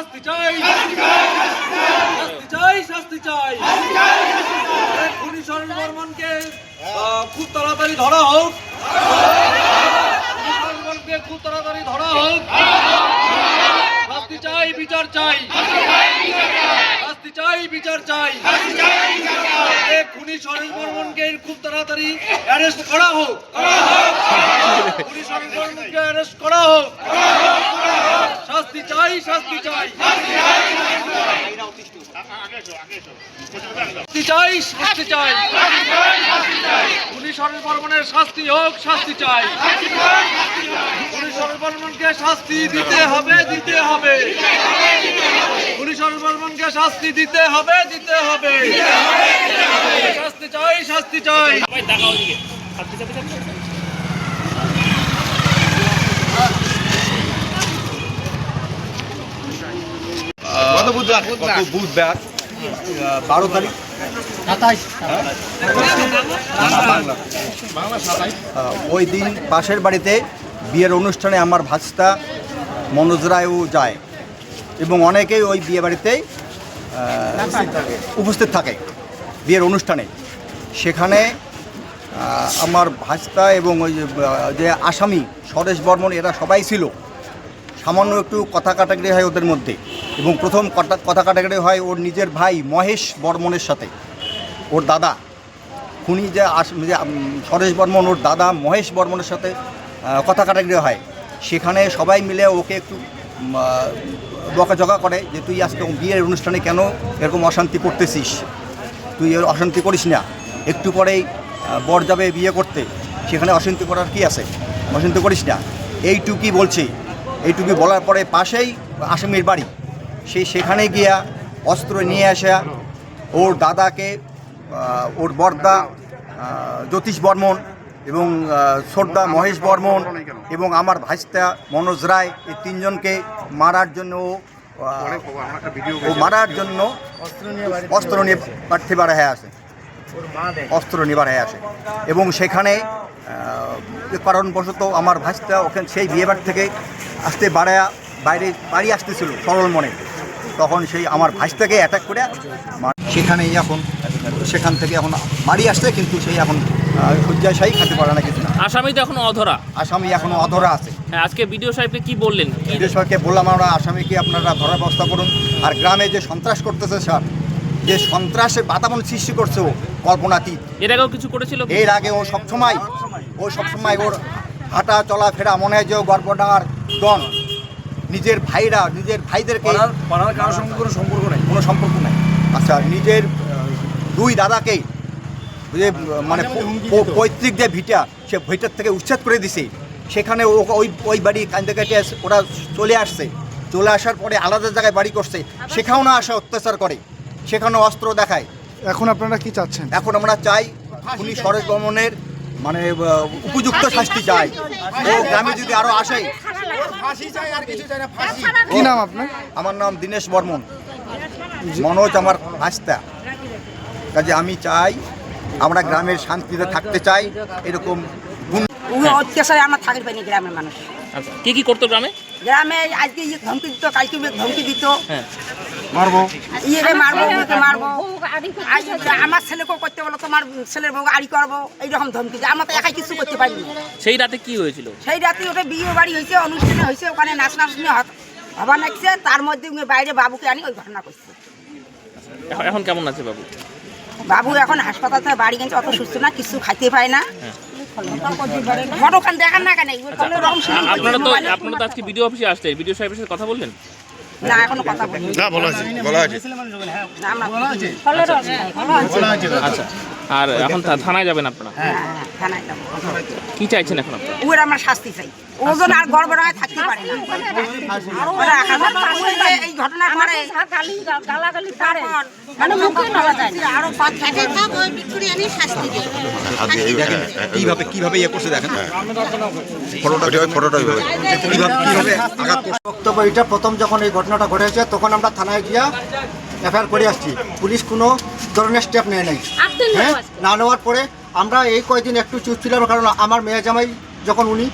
শাস্তি চাই। শাস্তি চাই শাস্তি চাই। খুনি সরণ বর্মনকে খুব তাড়াতাড়ি ধরা হোক। বর্মনকে খুব তাড়াতাড়ি ধরা হোক। শাস্তি চাই, বিচার চাই। শাস্তি চাই, বিচার চাই। খুনি সরণ বর্মনকে খুব তাড়াতাড়ি অ্যারেস্ট করা হোক। খুনি সরণ বর্মনকে অ্যারেস্ট করা হোক। শাস্তি চাই শাস্তি চাই। শাস্তি চাই শাস্তি চাই। পুলিশ সরল বর্মনের শাস্তি হোক, শাস্তি চাই। পুলিশ সরল শাস্তি দিতে হবে দিতে হবে। পুলিশ সরল বর্মনকে শাস্তি দিতে হবে দিতে হবে। শাস্তি চাই শাস্তি চাই। কত বুধবার বুধবার। বারো তারিখ। ওই দিন পাশের বাড়িতে বিয়ের অনুষ্ঠানে আমার ভাস্তা মনোজ রায়ও যায় এবং অনেকেই ওই বিয়ে বাড়িতেই আহ, উপস্থিত থাকে বিয়ের অনুষ্ঠানে। সেখানে আমার ভাস্তা এবং ওই যে, আসামি স্বরেশ বর্মন এরা সবাই ছিল। সামান্য একটু কথা কাটাকাটি হয় ওদের মধ্যে এবং প্রথম কথা কাটাকাটি হয় ওর নিজের ভাই মহেশ বর্মনের সাথে। ওর দাদা, খুনি যে আস- যে সরেশ বর্মন, ওর দাদা মহেশ বর্মনের সাথে কথা কাটাকাটি হয়। সেখানে সবাই মিলে ওকে একটু বকাঝকা করে যে, তুই আজকে বিয়ের অনুষ্ঠানে কেন এরকম অশান্তি করতেছিস? তুই এর অশান্তি করিস না। একটু পরেই বর যাবে বিয়ে করতে। সেখানে অশান্তি করার কি আছে? অশান্তি করিস না। এইটুকুই বলছি। এইটুকু বলার পরে পাশেই আসামির বাড়ি। সেই সেখানে গিয়া অস্ত্র নিয়ে আসা ওর দাদাকে ওর বর্দা জ্যোতিষ বর্মন এবং ছোটদা মহেশ বর্মন এবং আমার ভাইস্তা মনোজ রায় এই তিনজনকে মারার জন্য ও, মারার জন্য অস্ত্র নিয়ে প্রার্থী বাড়া হয়ে আসে। অস্ত্র নিবার হয়ে আসে। এবং সেখানে কারণবশত আমার ভাইস্তা ওখানে সেই বিয়ে বাড়ি থেকে আসতে বাড়ায়া বাইরে বাড়ি আসতেছিল সরল মনে। তখন সেই আমার ভাইস্তাকে অ্যাটাক করে সেখানেই এখন সেখান থেকে এখন বাড়ি আসছে কিন্তু সেই এখন শয্যাশায়ী খাতে পারে না কিছু না আসামি তো এখনও অধরা। আসামি এখনও অধরা আছে। হ্যাঁ, আজকে বিডিও সাহেবকে কি বললেন? কি? বিদেশকে বললাম আমরা আসামিকে আপনারা ধরার ব্যবস্থা করুন। আর গ্রামে যে সন্ত্রাস করতেছে স্যার যে সন্ত্রাসের বাতাবরণ সৃষ্টি করছে ও কল্পনাতীত। এর আগেও কিছু করেছিল? এর আগে ও সবসময় ও সবসময় ওর হাঁটা চলাফেরা মনে হয় যে ও গর্বডাঙার ডন নিজের ভাইরা নিজের ভাইদেরকে পাড়ার কারোর সঙ্গে কোনো সম্পর্ক নেই। কোনো সম্পর্ক নাই। আচ্ছা নিজের দুই দাদাকে যে মানে পৈতৃক যে ভিটা সে ভিটার থেকে উচ্ছেদ করে দিছে। সেখানে ও ওই ওই বাড়ি কান্দে কেটে ওরা চলে আসছে। চলে আসার পরে আলাদা জায়গায় বাড়ি করছে। সেখানেও না আসে অত্যাচার করে। সেখানে অস্ত্র দেখায়। এখন আপনারা কি চাচ্ছেন? এখন আমরা চাই উনি সরেশ বর্মনের মানে উপযুক্ত শাস্তি চাই ও গ্রামে যদি আরও আসে কি নাম আপনার? আমার নাম দীনেশ বর্মন। মনোজ আমার আস্তা। কাজে আমি চাই আমরা গ্রামের শান্তিতে থাকতে চাই এরকম অত্যাচারে আমরা থাকতে পারিনি গ্রামের মানুষ। আচ্ছা কি কি করতো গ্রামে? গ্রামে আজকে ধমকি দিত কালকে ধমকি দিত। ইয়ে মারবো ওকে মারবো। আমার ছেলেকেও করতে বলো তোমার ছেলের বউ আড়ি করব। এইরকম ধমকি দেয়। তো একাই কিছু করতে পারিনি। সেই রাতে কি হয়েছিল? সেই রাতে ওটা বিয়ে বাড়ি হয়েছে অনুষ্ঠানে হয়েছে ওখানে নাচ নাচ নিয়ে হবা নাচছে তার মধ্যে বাইরে বাবুকে আনি ওই ঘটনা করছে। এখন- কেমন আছে বাবু? বাবু এখন হাসপাতাল থেকে বাড়ি গেছে অত সুস্থ না কিছু খাইতে পায় না। ফটোখান দেখান না কেন? এগুলো কোনো রকম শুনি আ- আপনারা তো আপনারা তো আজকে বিডিও অফিসে আসলেন। বিডিও সাহেবের সাথে কথা বললেন? না এখনও কথা বলি না বলা আছে। বলা আছে। না আছে। আচ্ছা। আর এখন থানায় যাবেন আপনারা? হ্যাঁ, হ্যাঁ, থানায় যাব। কি চাইছেন এখন আপনারা? ওর আমরা শাস্তি চাই। ওজন আর গড়বড়ায় থাকতে পারে না। এই পরে তারপর মানে মুখে যায় না। আরও পাঁচ থাকে থাক ওই এনে শাস্তি কীভাবে কীভাবে ইয়ে করছে দেখেন। ফটোটা ফটোটা কীভাবে কীভাবে আঘাত বক্তব্য এটা প্রথম যখন এই ঘটনাটা ঘটেছে তখন আমরা থানায় গিয়া এফআইআর করে আসছি। পুলিশ কোনো ধরনের স্টেপ নেয় নাই। হ্যাঁ? না নেওয়ার পরে আমরা এই কয়েকদিন একটু চুপ ছিলাম কারণ আমার মেয়ে জামাই যখন উনি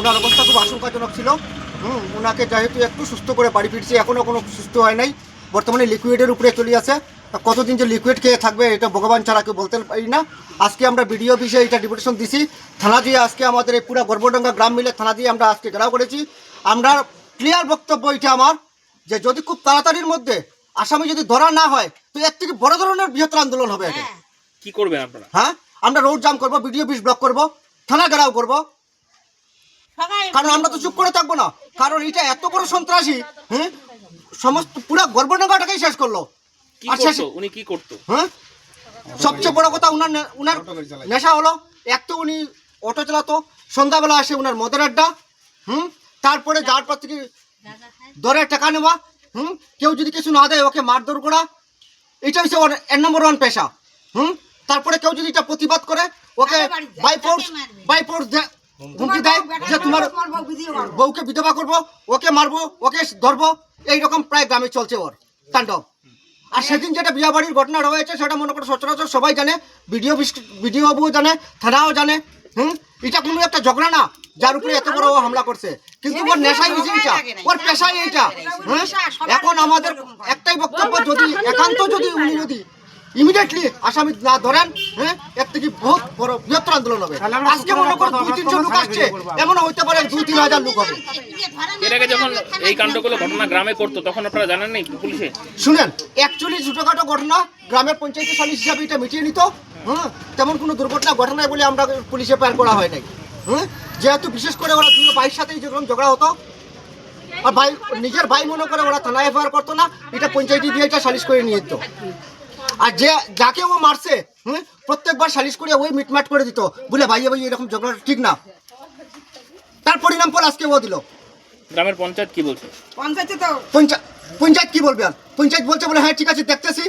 ওনার অবস্থা খুব আশঙ্কাজনক ছিল। হুম ওনাকে যেহেতু একটু সুস্থ করে বাড়ি ফিরছে এখনও কোনো সুস্থ হয় নাই। বর্তমানে লিকুইডের উপরে চলে আসে তা কতদিন যে লিকুইড খেয়ে থাকবে এটা ভগবান ছাড়া কেউ বলতে পারি না। আজকে আমরা বিডিও অফিসে এটা ডিপুটেশন দিছি। থানা দিয়ে আজকে আমাদের এই পুরো গর্বডাঙ্গা গ্রাম মিলে থানা দিয়ে আমরা আজকে ঘেরাও করেছি। আমরা ক্লিয়ার বক্তব্য এটা আমার যে যদি খুব তাড়াতাড়ির মধ্যে আসামি যদি ধরা না হয় তো এর থেকে বড় ধরনের বৃহত্তর আন্দোলন হবে এটা কি করবেন আপনারা? হ্যাঁ? আমরা রোড জাম করব বিডিও অফিস ব্লক করব থানা ঘেরাও করব। কারণ আমরা তো চুপ করে থাকব না। কারণ এটা এত বড় সন্ত্রাসী হ্যাঁ? সমস্ত পুরো গর্বনগরটাকেই শেষ করল। উনি কি করতো? হ্যাঁ? সবচেয়ে বড় কথা উনার নে- উনার নেশা হলো এক তো উনি অটো চালাতো সন্ধ্যাবেলা আসে উনার মদের আড্ডা হুম? তারপরে যার পর থেকে দরে টাকা নেওয়া হুম? কেউ যদি কিছু না দেয় ওকে মারধর করা এটা হচ্ছে ওর এক নম্বর ওয়ান পেশা। হুম? তারপরে কেউ যদি এটা প্রতিবাদ করে ওকে বাই ফোর্স বাই ফোর্স হুমকি দেয় যে তোমার বউকে বিধবা করব। ওকে মারবো ওকে ধরবো এইরকম প্রায় গ্রামে চলছে ওর তাণ্ডব। আর সেদিন যেটা বিয়া বাড়ির ঘটনা রয়েছে সেটা মনে করো সচরাচর সবাই জানে ভিডিও ভিডিও বাবুও জানে থানাও জানে হুম? এটা কোনো একটা ঝগড়া না। যার উপরে এত বড় হামলা করছে। কিন্তু ওর নেশাই হয়েছে এটা ওর পেশাই এইটা। হ্যাঁ? এখন আমাদের একটাই বক্তব্য যদি একান্ত যদি উনি যদি ইমিডিয়েটলি আসামি না ধরেন হ্যাঁ এর থেকে বহুত বড় বৃহত্তর আন্দোলন হবে। আজকে মনে করো দুই তিনশো লোক আসছে। এমনও হইতে পারে দুই তিন হাজার লোক হবে। এর আগে যখন এই কাণ্ডগুলো ঘটনা গ্রামে করতো তখন আপনারা জানেন নাই পুলিশে? শুনেন অ্যাকচুয়ালি ছোটোখাটো ঘটনা গ্রামের পঞ্চায়েত সালিশ হিসাবে এটা মিটিয়ে নিত হ্যাঁ তেমন কোনো দুর্ঘটনা ঘটনায় বলে আমরা পুলিশে প্যার করা হয় নাই। হ্যাঁ যেহেতু বিশেষ করে ওরা দুটো ভাইয়ের সাথেই যেরকম ঝগড়া হতো আর ভাই নিজের ভাই মনে করে ওরা থানায় এফআইআর করতো না এটা পঞ্চায়েতে দিয়ে এটা সালিশ করে নিয়ে যেত। আর যে যাকে ও মারছে হুম? প্রত্যেকবার সালিশ করে ওই মিটমাট করে দিত বলে ভাইয়ে ভাই এরকম ঝগড়া ঠিক না। তার পরিণাম ফল আজকে ও দিল। গ্রামের পঞ্চায়েত কি বলছে? পঞ্চায়েতে তো পঞ্চায়েত পঞ্চায়েত কি বলবে আর? পঞ্চায়েত বলছে বলে হ্যাঁ ঠিক আছে দেখতেছি।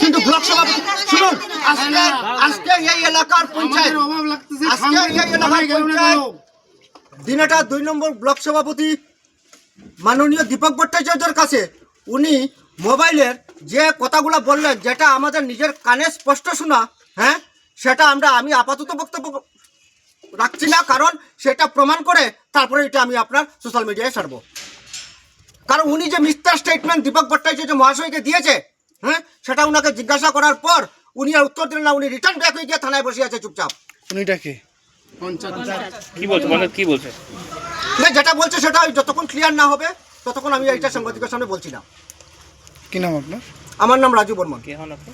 কিন্তু ব্লক সভাপতি শুনুন আজকে আজকে এই এলাকার পঞ্চায়েত আজকে এই এলাকার পঞ্চায়েত দিনাটা দুই নম্বর ব্লক সভাপতি মাননীয় দীপক ভট্টাচার্যের কাছে উনি মোবাইলের যে কথাগুলো বললেন যেটা আমাদের নিজের কানে স্পষ্ট শোনা হ্যাঁ সেটা আমরা আমি আপাতত বক্তব্য রাখছি না কারণ সেটা প্রমাণ করে তারপরে এটা আমি আপনার সোশ্যাল মিডিয়ায় ছাড়বো। কারণ উনি যে মিথ্যা স্টেটমেন্ট দীপক ভট্টাচার্য মহাশয়কে দিয়েছে হ্যাঁ সেটা উনাকে জিজ্ঞাসা করার পর উনি আর উত্তর দিলেন না উনি রিটার্ন ব্যাক হয়ে গিয়ে থানায় বসে আছে চুপচাপ। উনিটাকে কি? বলছে? পঞ্চায়েত কি বলছে? না যেটা বলছে সেটা যতক্ষণ ক্লিয়ার না হবে ততক্ষণ আমি এইটা সাংবাদিকের সামনে বলছি না। কি নাম আপনার? আমার নাম রাজু বর্মন। কে হন আপনি?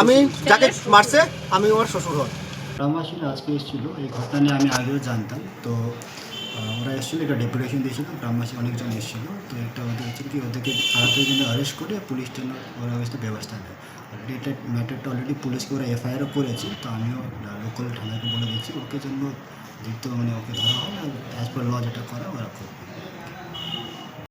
আমি যাকে মারছে আমি ওর শ্বশুর হন। গ্রামবাসীরা আজকে এসেছিল এই ঘটনা নিয়ে আমি আগেও জানতাম। তো ওরা এসেছিল একটা ডেপুটেশন দিয়েছিলো, গ্রামবাসী অনেকজন এসেছিল। তো একটা ওদের হচ্ছে কি, ওদেরকে তাড়াতাড়ি জন্য অ্যারেস্ট করে পুলিশ জন্য ওরা অবস্থা ব্যবস্থা নেয়। অলরেডি এটা ম্যাটারটা অলরেডি পুলিশকে ওরা এফআইআরও করেছে, তো আমিও লোকাল থানাকে বলে দিচ্ছি, ওকে জন্য যেহেতু মানে ওকে ধরা হয় অ্যাজ পার ল যেটা করা, ওরা করবে।